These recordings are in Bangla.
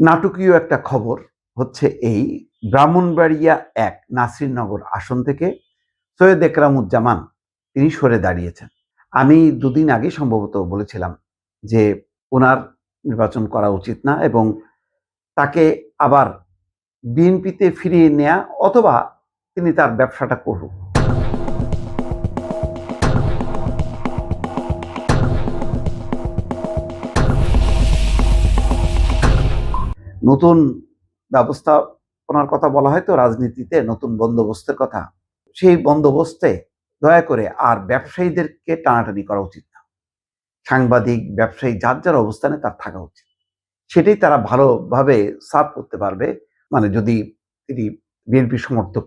নাটকীয় একটা খবর হচ্ছে এই ব্রাহ্মণবাড়িয়া এক নাসিরনগর আসন থেকে সৈয়দ একরামুজ্জামান, তিনি সরে দাঁড়িয়েছেন। আমি দুদিন আগে সম্ভবত বলেছিলাম যে ওনার নির্বাচন করা উচিত না এবং তাকে আবার বিএনপিতে ফিরিয়ে নেয়া অথবা তিনি তার ব্যবসাটা করুক। নতুন ব্যবস্থাপনার কথা বলা হয় তো, রাজনীতিতে নতুন বন্দোবস্তের কথা। সেই বন্দোবস্তে দয়া করে আর ব্যবসায়ীদেরকে টানাটানি করা উচিত না। সাংবাদিক, ব্যবসায়ী যার যার অবস্থানে তার থাকা উচিত। সেটাই তারা ভালোভাবে সার্ভ করতে পারবে। মানে যদি তিনি বিএনপি সমর্থক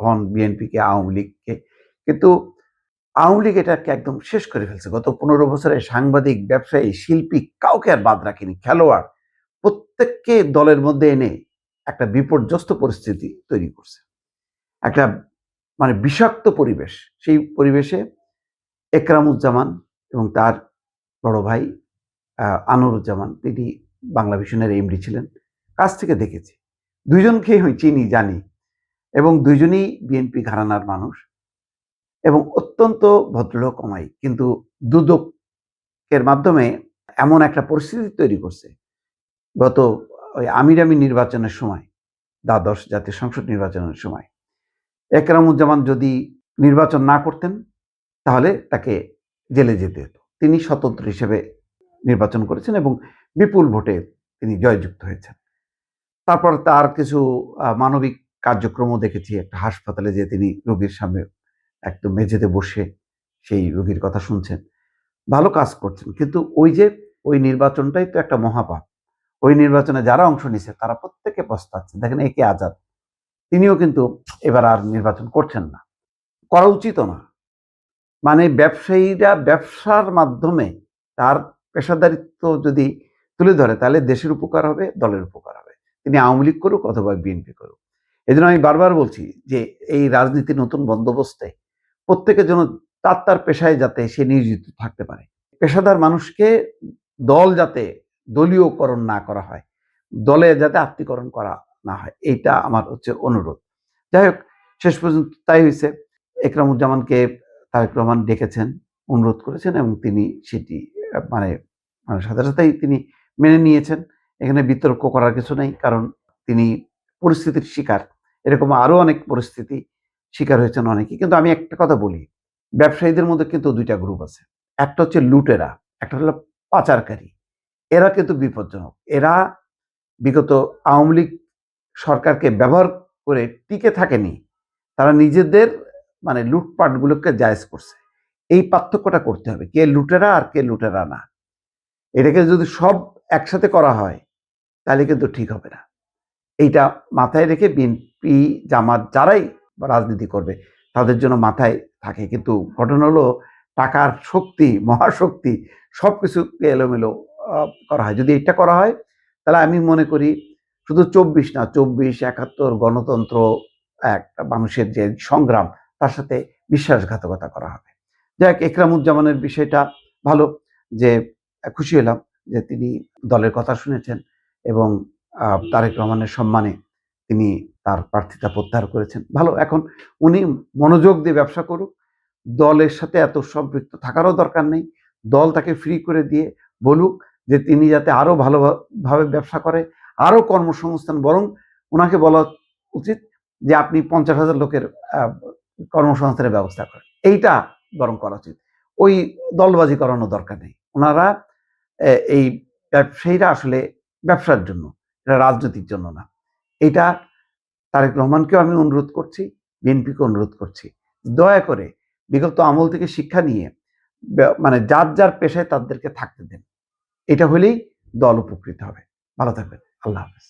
হন, বিএনপিকে, আওয়ামী লীগকে, কিন্তু আওয়ামী লীগ এটাকে একদম শেষ করে ফেলছে। গত পনেরো বছরে সাংবাদিক, ব্যবসায়ী, শিল্পী কাউকে আর বাদ রাখেনি। খেলোয়াড় প্রত্যেককে দলের মধ্যে এনে একটা বিপর্যস্ত পরিস্থিতি তৈরি করছে। একটা মানে বিষাক্ত পরিবেশ। সেই পরিবেশে একরামুজ্জামান এবং তার বড় ভাই আহ, আনোয়ারুজ্জামান তিনি বাংলা ভিশনের এমডি ছিলেন কাছ থেকে দেখেছি। দুইজনকে আমি চিনি জানি এবং দুইজনই বিএনপি ঘরানার মানুষ এবং অত্যন্ত ভদ্রলোক অমাই কিন্তু দুদকের মাধ্যমে এমন একটা পরিস্থিতি তৈরি করছে গত ওই আমির আমির নির্বাচনের সময়, দ্বাদশ জাতীয় সংসদ নির্বাচনের সময়, একরামুজ্জামান যদি নির্বাচন না করতেন, তাহলে তাকে জেলে যেতে হতো। তিনি স্বতন্ত্র হিসেবে নির্বাচন করেছেন এবং বিপুল ভোটে তিনি জয়যুক্ত হয়েছেন। তারপর তার কিছু মানবিক কার্যক্রমও দেখেছি। একটা হাসপাতালে যে তিনি রোগীর সামনে একদম মেঝেতে বসে সেই রোগীর কথা শুনছেন। ভালো কাজ করছেন। কিন্তু ওই যে, ওই নির্বাচনটাই তো একটা মহাপাপ। ওই নির্বাচনে যারা অংশ নিছে, তারা প্রত্যেকে পস্তাচ্ছে। দেখেন একে আজাদ। তিনিও কিন্তু এবার আর নির্বাচন করছেন না। করা উচিত না। মানে ব্যবসায়ীরা ব্যবসার মাধ্যমে তার পেশাদারিত্ব যদি তুলে ধরে, তাহলে দেশের উপকার হবে, দলের উপকার হবে। তিনি আওয়ামী লীগ করুক অথবা বিএনপি করুক। এই আমি বারবার বলছি যে এই রাজনীতির নতুন বন্দোবস্তে প্রত্যেকের জন্য তার তার পেশায় যাতে সে নিয়োজিত থাকতে পারে। পেশাদার মানুষকে দল যাতে দলীয়করণ না করা হয়, দলে যাতে আত্মীকরণ করা না হয়, এইটা আমার হচ্ছে অনুরোধ। যাই হোক, শেষ পর্যন্ত তাই হয়েছে। একরামুজ্জামানকে তারেক রহমান ডেকেছেন, অনুরোধ করেছেন এবং তিনি সেটি মানে মানে সাথে সাথেই তিনি মেনে নিয়েছেন। এখানে বিতর্ক করার কিছু নেই, কারণ তিনি পরিস্থিতির শিকার। এরকম আরও অনেক পরিস্থিতি শিকার হয়েছেন অনেকে, কিন্তু আমি একটা কথা বলি, ব্যবসায়ীদের মধ্যে কিন্তু দুইটা গ্রুপ আছে। একটা হচ্ছে লুটেরা, একটা হলো পাচারকারী। এরা কিন্তু বিপজ্জনক। এরা বিগত আওয়ামী লীগ সরকারকে ব্যবহার করে টিকে থাকেনি। তারা নিজেদের মানে লুটপাটগুলোকে জায়েজ করছে। এই পার্থক্যটা করতে হবে, কে লুটেরা আর কে লুটেরা না। এটাকে যদি সব একসাথে করা হয়, তাহলে কিন্তু ঠিক হবে না। এইটা মাথায় রেখে বিএনপি, জামাত যারাই রাজনীতি করবে, তাদের জন্য মাথায় থাকে। কিন্তু ঘটনা হলো, টাকার শক্তি, মহাশক্তি সব কিছুকে এলোমেলো করা হয়। যদি এটা করা হয়, তাহলে আমি মনে করি শুধু চব্বিশ না, চব্বিশ, একাত্তর, গণতন্ত্র একটা মানুষের যে সংগ্রাম, তার সাথে বিশ্বাসঘাতকতা করা হবে। যাই হোক, একরামুজ্জামানের বিষয়টা ভালো যে খুশি হলাম যে তিনি দলের কথা শুনেছেন এবং তারেক রহমানের সম্মানে তিনি তার প্রার্থিতা প্রত্যাহার করেছেন। ভালো, এখন উনি মনোযোগ দিয়ে ব্যবসা করুক, দলের সাথে এত সম্পৃক্ত থাকারও দরকার নেই, দল তাকে ফ্রি করে দিয়ে বলুক যে তিনি যাতে আরও ভালোভাবে ব্যবসা করে, আরও কর্মসংস্থান, বরং ওনাকে বলা উচিত যে আপনি পঞ্চাশ হাজার লোকের কর্মসংস্থানের ব্যবস্থা করেন। এইটা বরং করা উচিত। ওই দলবাজি করানো দরকার নেই। ওনারা এই ব্যবসায়ীরা আসলে ব্যবসার জন্য, এটা রাজনৈতিক জন্য না। এটা তারেক রহমানকেও আমি অনুরোধ করছি, বিএনপিকে অনুরোধ করছি। দয়া করে বিগত আমল থেকে শিক্ষা নিয়ে মানে যার যার পেশায় তাদেরকে থাকতে দেন। এটা হলেই দল উপকৃত হবে। ভালো থাকবেন। আল্লাহ হাফেজ।